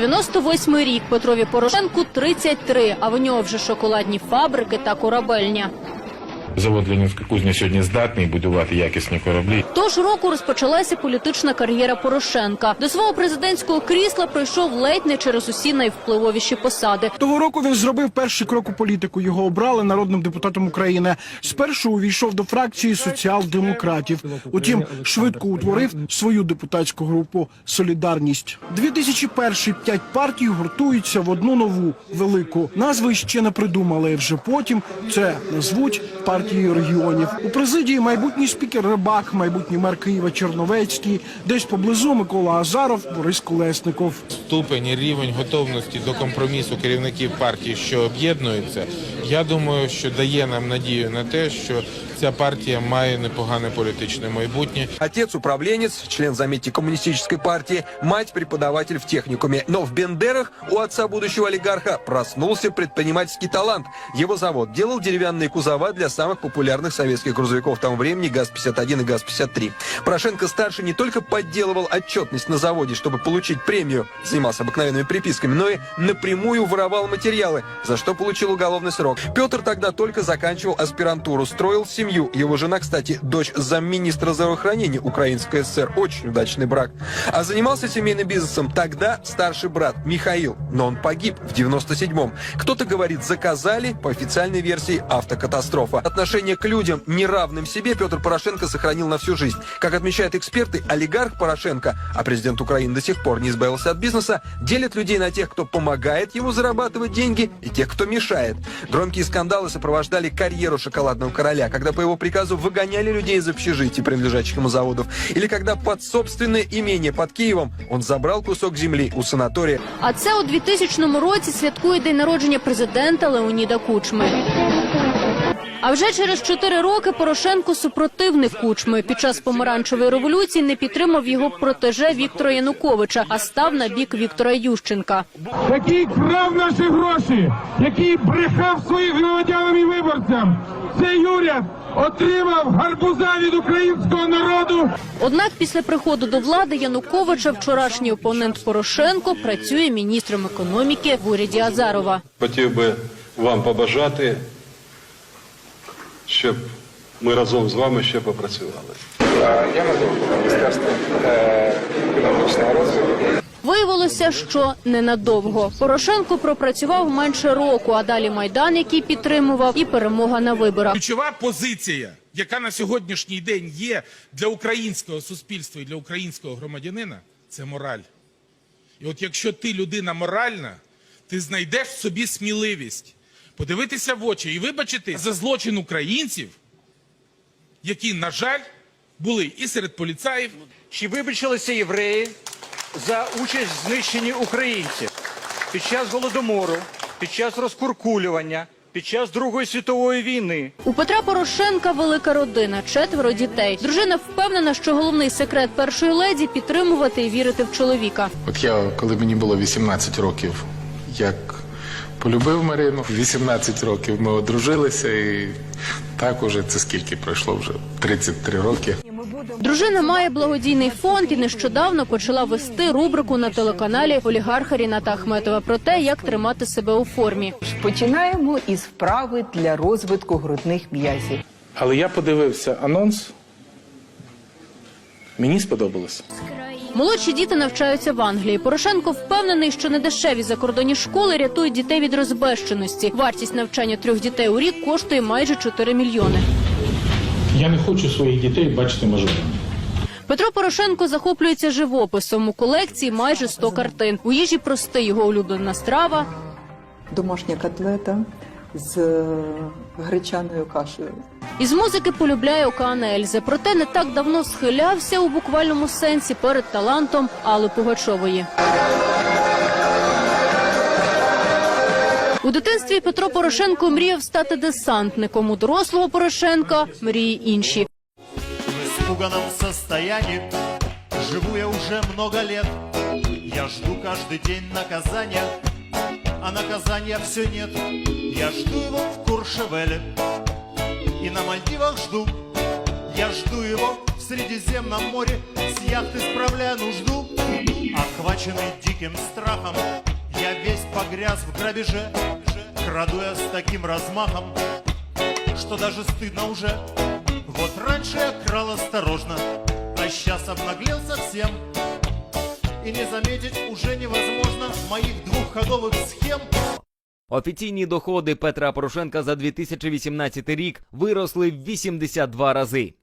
98-й рік Петрові Порошенку 33, а в нього вже шоколадні фабрики та корабельня. Завод Ленінська кузня сьогодні здатний будувати якісні кораблі. Того ж року розпочалася політична кар'єра Порошенка. До свого президентського крісла пройшов ледь не через усі найвпливовіші посади. Того року він зробив перший крок у політику. Його обрали народним депутатом України. Спершу увійшов до фракції соціал-демократів. Утім, швидко утворив свою депутатську групу Солідарність. 2001 п'ять партій гуртуються в одну нову велику. Назви ще не придумали. Вже потім це назвуть партією регіонів. У президії майбутній спікер Рибак, майбутній мер Києва Черновецький, десь поблизу Микола Азаров, Борис Колесников. ступень і рівень готовності до компромісу керівників партій, що об'єднуються, я думаю, що дає нам надію на те, що ця партія має непогане політичне майбутнє. Отец управленец, член, заметьте, коммунистической партии, мать преподаватель в техникуме. Но в Бендерах у отца будущего олигарха проснулся предпринимательский талант. Его завод делал деревянные кузова для самых популярных советских грузовиков того времени ГАЗ-51 и ГАЗ-53. Порошенко-старший не только подделывал отчетность на заводе, чтобы получить премию, занимался обыкновенными приписками, но и напрямую воровал материалы, за что получил уголовный срок. Петр тогда только заканчивал аспирантуру, строил семью. Его жена, кстати, дочь замминистра здравоохранения Украинской ССР. Очень удачный брак. А занимался семейным бизнесом тогда старший брат Михаил. Но он погиб в 97-м. Кто-то говорит, заказали, по официальной версии, автокатастрофа. Отношение к людям, неравным себе, Петр Порошенко сохранил на всю жизнь. Как отмечают эксперты, олигарх Порошенко, а президент Украины до сих пор не избавился от бизнеса, делит людей на тех, кто помогает ему зарабатывать деньги, и тех, кто мешает. Громкие скандалы сопровождали карьеру шоколадного короля, когда по его приказу выгоняли людей из общежитий, принадлежащих ему заводов, или когда под собственное имение под Киевом он забрал кусок земли у санатория. А це у 2000 році святкує день народження президента Леоніда Кучми. А вже через чотири роки Порошенко супротивник Кучми. Під час помаранчевої революції не підтримав його протеже Віктора Януковича, а став на бік Віктора Ющенка. який крав наші гроші, який брехав своїм громадянам і виборцям. Цей уряд отримав гарбуза від українського народу. Однак після приходу до влади Януковича вчорашній опонент Порошенко працює міністром економіки в уряді Азарова. Хотів би вам побажати, щоб ми разом з вами ще попрацювали. Я веду Міністерство е, економічного розвитку. Виявилося, що ненадовго. Порошенко пропрацював менше року, а далі майдан, який підтримував, і перемога на виборах. Ключова позиція, яка на сьогоднішній день є для українського суспільства і для українського громадянина, це мораль. І от якщо ти людина моральна, ти знайдеш в собі сміливість подивитися в очі і вибачити за злочин українців, які, на жаль, були і серед поліцаїв, Чи вибачилися євреї за участь в знищенні українців під час голодомору, під час розкуркулювання, під час Другої світової війни? У Петра Порошенка велика родина, четверо дітей. Дружина впевнена, що головний секрет першої леді підтримувати і вірити в чоловіка. От я, коли мені було 18 років, як полюбив Марину, 18 років ми одружилися, і так уже це скільки пройшло вже 33 роки. Дружина має благодійний фонд і нещодавно почала вести рубрику на телеканалі олігарха Ріната Ахметова про те, як тримати себе у формі. Починаємо із вправи для розвитку грудних м'язів. Але я подивився анонс. Мені сподобалось. Молодші діти навчаються в Англії. Порошенко впевнений, що недешеві закордонні школи рятують дітей від розбещеності. Вартість навчання трьох дітей у рік коштує майже 4 мільйони. Я не хочу своїх дітей бачити мажорами. Петро Порошенко захоплюється живописом. У колекції майже 100 картин. У їжі прости його улюблена страва. Домашня котлета з е, гречаною кашею. Із музики полюбляє Океана Ельзи. Проте не так давно схилявся у буквальному сенсі перед талантом Алли Пугачової. У дитинстві Петро Порошенко мріяв стати десантником. У дорослого Порошенка мрії інші. В испуганном состоянии живу я уже много лет. Я жду каждый день наказания, а наказания все нет. Я жду его в Куршевеле и на Мальдивах жду. Я жду его в Средиземном море С яхты справляя нужду. Охваченный диким страхом Я весь погряз в грабеже Краду я с таким размахом Что даже стыдно уже. Вот раньше я крал осторожно А сейчас обнаглел совсем И не заметить уже невозможно Моих двухходовых схем Офіційні доходи Петра Порошенка за 2018 рік виросли в 82 рази.